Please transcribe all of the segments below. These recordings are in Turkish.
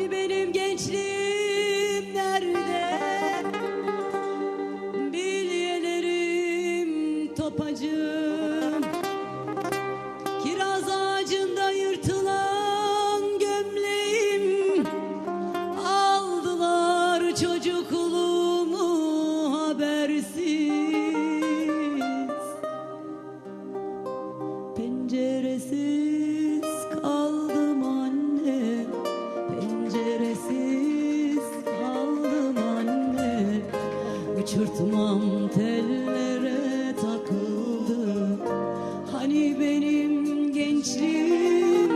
Benim gençliğim nerede? Bilyelerim topacım Kiraz ağacında yırtılan gömleğim. Aldılar çocukluğumu habersiz. Penceresiz Uçurtmam tellere takıldı. Hani benim gençliğim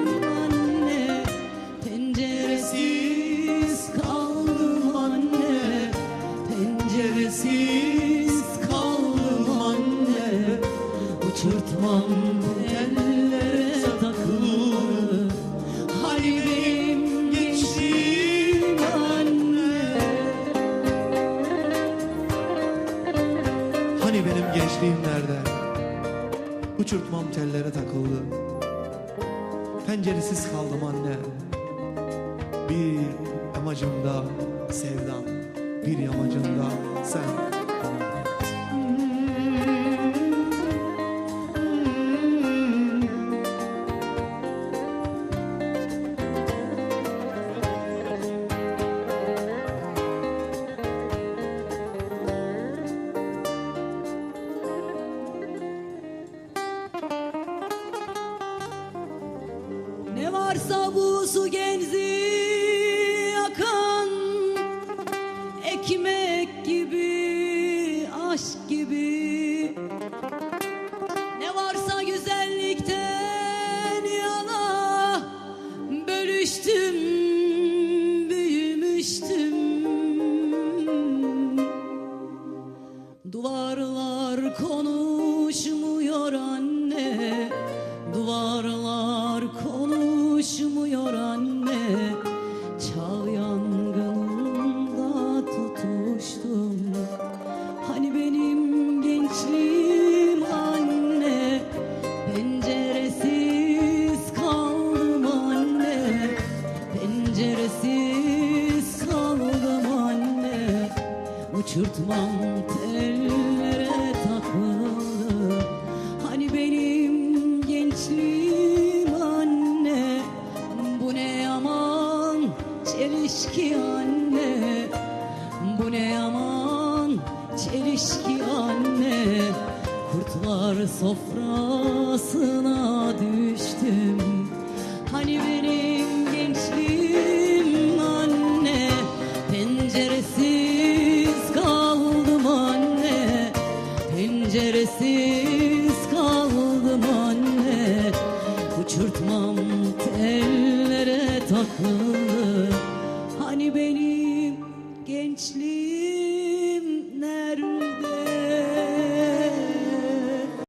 gençliğim nerede? Uçurtmam tellere takıldı. Penceresiz kaldım anne. Bir amacımda sevdan, bir yamacımda sen. varsa bu su genzi akan Ekmek gibi, aşk gibi. Ne varsa güzellikten yana Bölüştüm, büyümüştüm. Duvarlar konuşmuyor anne Duvarlar konuşmuyor Uçurtmam tellere takıldı Hani benim gençliğim anne? Bu ne yaman çelişki anne? Bu ne yaman çelişki anne? Kurtlar sofrasına düştüm Uçurtmam tellere takıldı Hani benim gençliğim